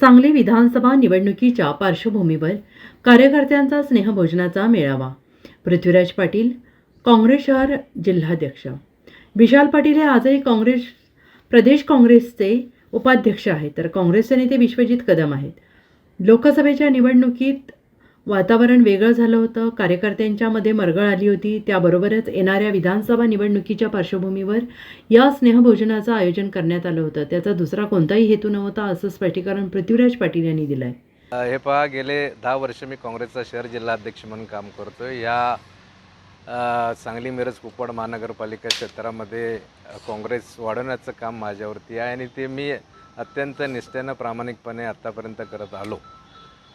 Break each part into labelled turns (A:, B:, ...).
A: सांगली विधानसभा निवडणुकीच्या पार्श्वभूमीवर कार्यकर्त्यांचा स्नेहभोजनाचा मेळावा. पृथ्वीराज पाटील काँग्रेस शहर जिल्हाध्यक्ष. विशाल पाटील हे आजही काँग्रेस प्रदेश काँग्रेसचे उपाध्यक्ष आहेत. तर काँग्रेसचे नेते विश्वजित कदम आहेत. लोकसभेच्या निवडणुकीत वातावरण वेगळं झालं होतं. कार्यकर्त्यांच्यामध्ये मरगळ आली होती. त्याबरोबरच येणाऱ्या विधानसभा निवडणुकीच्या पार्श्वभूमीवर या स्नेहभोजनाचं आयोजन करण्यात आलं होतं. त्याचा दुसरा कोणताही हेतू नव्हता असं स्पष्टीकरण पृथ्वीराज पाटील यांनी दिलं आहे
B: हे पहा गेले दहा वर्ष मी काँग्रेसचा शहर जिल्हाध्यक्ष म्हणून काम करतो या सांगली मिरज कुपवाड महानगरपालिका क्षेत्रामध्ये काँग्रेस वाढवण्याचं काम माझ्यावरती आहे आणि ते मी अत्यंत निष्ठेनं प्रामाणिकपणे आत्तापर्यंत करत आलो.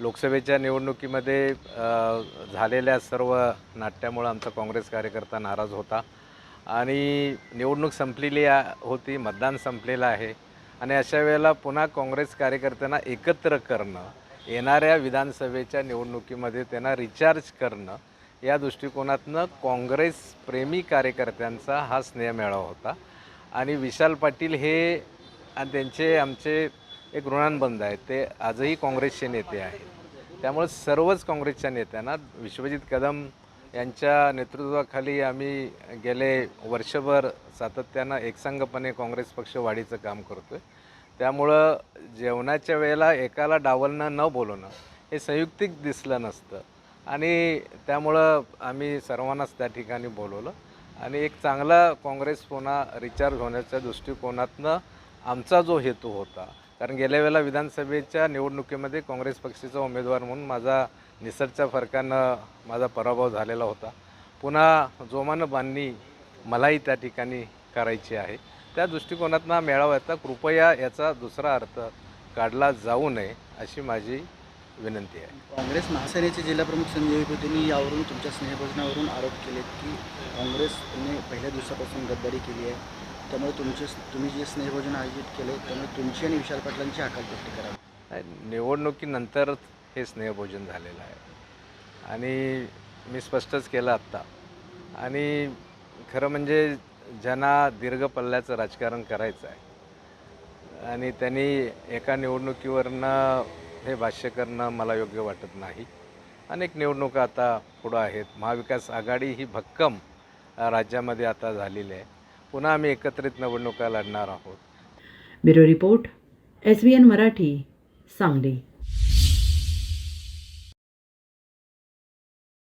B: लोकसभेच्या निवडणुकीमध्ये झालेल्या सर्व नाट्यामुळं आमचा काँग्रेस कार्यकर्ता नाराज होता. आणि निवडणूक संपलेली होती मतदान संपलेलं आहे. आणि अशा वेळेला पुन्हा काँग्रेस कार्यकर्त्यांना एकत्र करणं येणाऱ्या विधानसभेच्या निवडणुकीमध्ये त्यांना रिचार्ज करणं या दृष्टिकोनातनं काँग्रेस प्रेमी कार्यकर्त्यांचा हा स्नेह मेळावा होता. आणि विशाल पाटील हे आणि त्यांचे आमचे एक ऋणांबंध आहे. ते आजही काँग्रेसचे नेते आहेत. त्यामुळे सर्वच काँग्रेसच्या नेत्यांना विश्वजित कदम यांच्या नेतृत्वाखाली आम्ही गेले वर्षभर सातत्यानं एकसंघपणे काँग्रेस पक्ष वाढीचं काम करतो आहे त्यामुळं जेवणाच्या वेळेला एकाला डावलणं न बोलवणं हे संयुक्तिक दिसलं नसतं. आणि त्यामुळं आम्ही सर्वांनाच त्या ठिकाणी बोलवलं. आणि एक चांगला काँग्रेस पुन्हा रिचार्ज होण्याच्या दृष्टिकोनातनं आमचा जो हेतू होता कारण गेल्या वेळेला विधानसभेच्या निवडणुकीमध्ये काँग्रेस पक्षाचा उमेदवार म्हणून माझा निसटच्या फरकानं माझा पराभव झालेला होता. पुन्हा जोमानं बांधणी मलाही त्या ठिकाणी करायची आहे. त्या दृष्टिकोनातनं हा मेळावा येता कृपया याचा दुसरा अर्थ काढला जाऊ नये अशी माझी विनंती आहे.
C: काँग्रेस महासेनेचे जिल्हाप्रमुख संजय विभूतींनी यावरून तुमच्या स्नेहभोजनावरून आरोप केले की काँग्रेसने पहिल्या दिवसापासून गद्दारी केली आहे. त्यामुळे तुमचे तुम्ही जे स्नेहभोजन आयोजित केले त्यामुळे तुमची आणि विशाल पाटलांची हकालपट्टी करावी
B: निवडणुकीनंतरच हे स्नेहभोजन झालेलं आहे. आणि मी स्पष्टच केलं आत्ता. आणि खरं म्हणजे ज्यांना दीर्घ पल्ल्याचं राजकारण करायचं आहे आणि त्यांनी एका निवडणुकीवरनं हे भाष्य करणं मला योग्य वाटत नाही. अनेक निवडणुका आता पुढं आहेत. महाविकास आघाडी ही भक्कम राज्यामध्ये आता झालेली आहे. पुन्हा आम्ही एकत्रित निवडणुका लढणार आहोत.
A: Bureau report S B N Marathi Sangli.